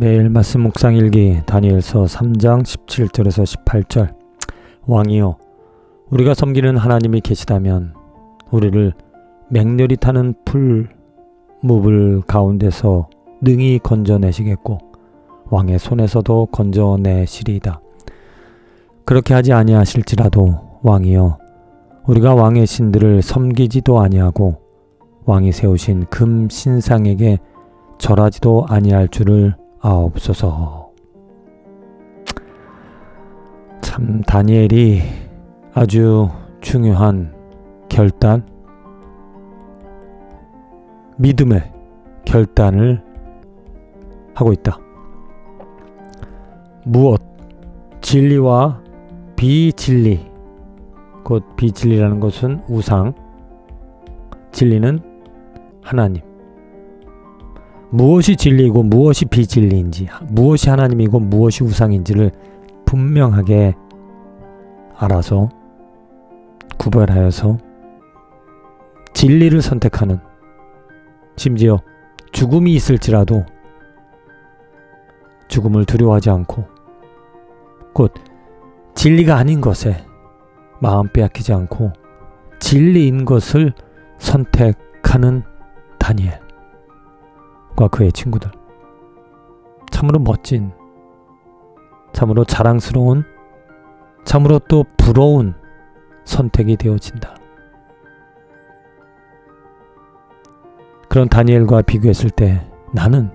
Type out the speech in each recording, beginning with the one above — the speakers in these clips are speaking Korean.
매일 말씀 묵상 일기 다니엘서 3장 17절에서 18절 왕이여 우리가 섬기는 하나님이 계시다면 우리를 맹렬히 타는 풀 무불 가운데서 능히 건져내시겠고 왕의 손에서도 건져내시리이다. 그렇게 하지 아니하실지라도 왕이여 우리가 왕의 신들을 섬기지도 아니하고 왕이 세우신 금 신상에게 절하지도 아니할 줄을 아옵소서. 참 다니엘이 아주 중요한 결단, 믿음의 결단을 하고 있다. 무엇? 진리와 비진리. 곧 비진리라는 것은 우상, 진리는 하나님. 무엇이 진리이고 무엇이 비진리인지, 무엇이 하나님이고 무엇이 우상인지를 분명하게 알아서 구별하여서 진리를 선택하는 심지어 죽음이 있을지라도 죽음을 두려워하지 않고 곧 진리가 아닌 것에 마음 빼앗기지 않고 진리인 것을 선택하는 다니엘. 과 그의 친구들. 참으로 멋진, 참으로 자랑스러운, 참으로 또 부러운 선택이 되어진다. 그런 다니엘과 비교했을 때 나는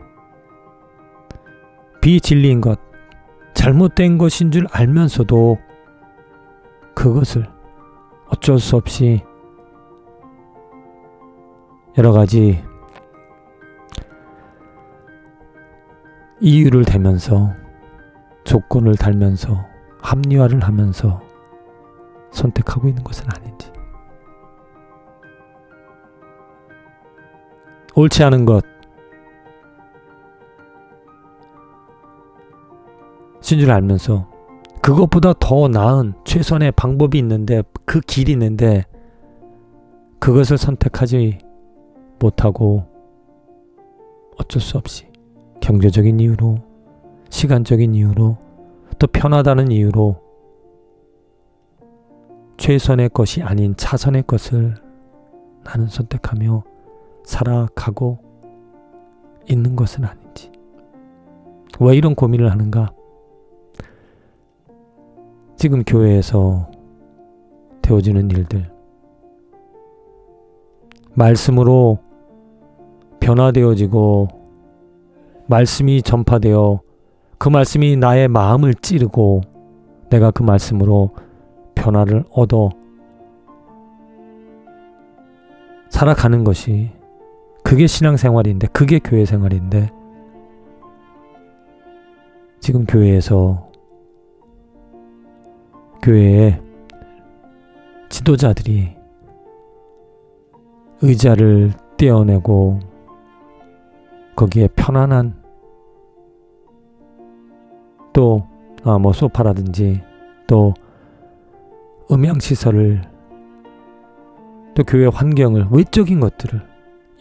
비진리인 것, 잘못된 것인 줄 알면서도 그것을 어쩔 수 없이 여러 가지 이유를 대면서 조건을 달면서 합리화를 하면서 선택하고 있는 것은 아닌지. 옳지 않은 것, 신줄 알면서 그것보다 더 나은 최선의 방법이 있는데 그 길이 있는데 그것을 선택하지 못하고 어쩔 수 없이 경제적인 이유로, 시간적인 이유로, 또 편하다는 이유로 최선의 것이 아닌 차선의 것을 나는 선택하며 살아가고 있는 것은 아닌지. 왜 이런 고민을 하는가? 지금 교회에서 되어지는 일들, 말씀으로 변화되어지고 말씀이 전파되어 그 말씀이 나의 마음을 찌르고 내가 그 말씀으로 변화를 얻어 살아가는 것이 그게 신앙생활인데 그게 교회 생활인데 지금 교회에서 교회의 지도자들이 의자를 떼어내고 거기에 편안한 또, 아, 뭐, 소파라든지, 또, 음향 시설을, 또 교회 환경을, 외적인 것들을,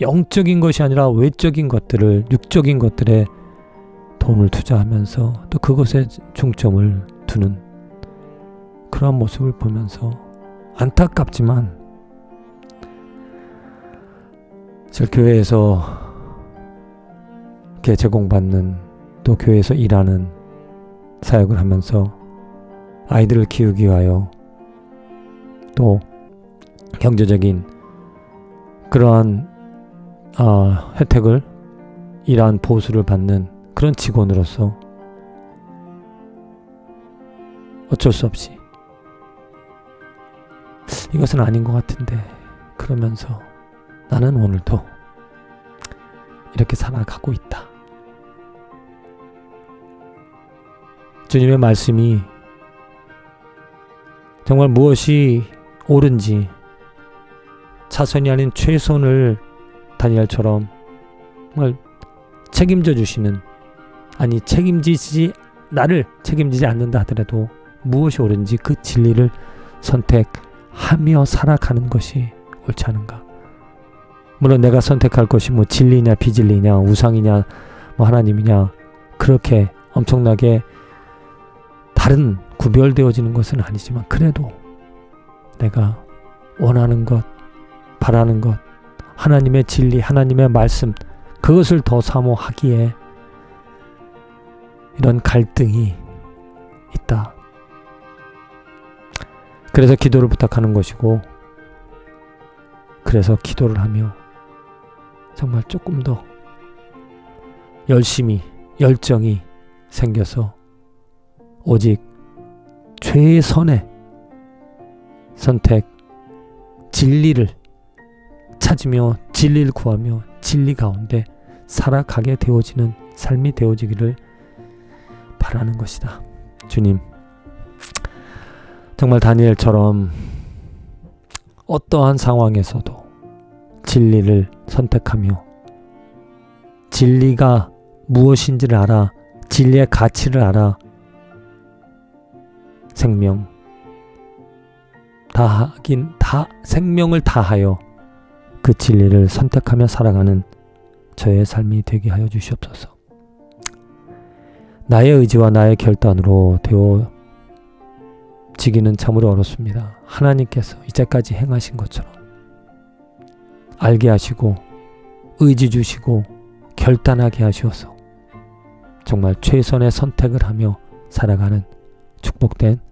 영적인 것이 아니라 외적인 것들을, 육적인 것들에 돈을 투자하면서 또 그것에 중점을 두는 그러한 모습을 보면서 안타깝지만, 저 교회에서 이렇게 제공받는 또 교회에서 일하는 사역을 하면서 아이들을 키우기 위하여 또 경제적인 그러한 어, 혜택을 이러한 보수를 받는 그런 직원으로서 어쩔 수 없이 이것은 아닌 것 같은데 그러면서 나는 오늘도 이렇게 살아가고 있다. 주님의 말씀이 정말 무엇이 옳은지 차선이 아닌 최선을 다니엘처럼 정말 책임져 주시는 아니 책임지지 나를 책임지지 않는다 하더라도 무엇이 옳은지 그 진리를 선택하며 살아가는 것이 옳지 않은가. 물론 내가 선택할 것이 뭐 진리냐 비진리냐 우상이냐 뭐 하나님이냐 그렇게 엄청나게 다른 구별되어지는 것은 아니지만 그래도 내가 원하는 것, 바라는 것, 하나님의 진리, 하나님의 말씀, 그것을 더 사모하기에 이런 갈등이 있다. 그래서 기도를 부탁하는 것이고, 그래서 기도를 하며 정말 조금 더 열심히, 열정이 생겨서 오직 최선의 선택, 진리를 찾으며 진리를 구하며 진리 가운데 살아가게 되어지는 삶이 되어지기를 바라는 것이다. 주님, 정말 다니엘처럼 어떠한 상황에서도 진리를 선택하며 진리가 무엇인지를 알아 진리의 가치를 알아 생명 다 하긴 다 생명을 다하여 그 진리를 선택하며 살아가는 저의 삶이 되게 하여 주시옵소서. 나의 의지와 나의 결단으로 되어지기는 참으로 어렵습니다. 하나님께서 이제까지 행하신 것처럼 알게 하시고 의지 주시고 결단하게 하시어서 정말 최선의 선택을 하며 살아가는 축복된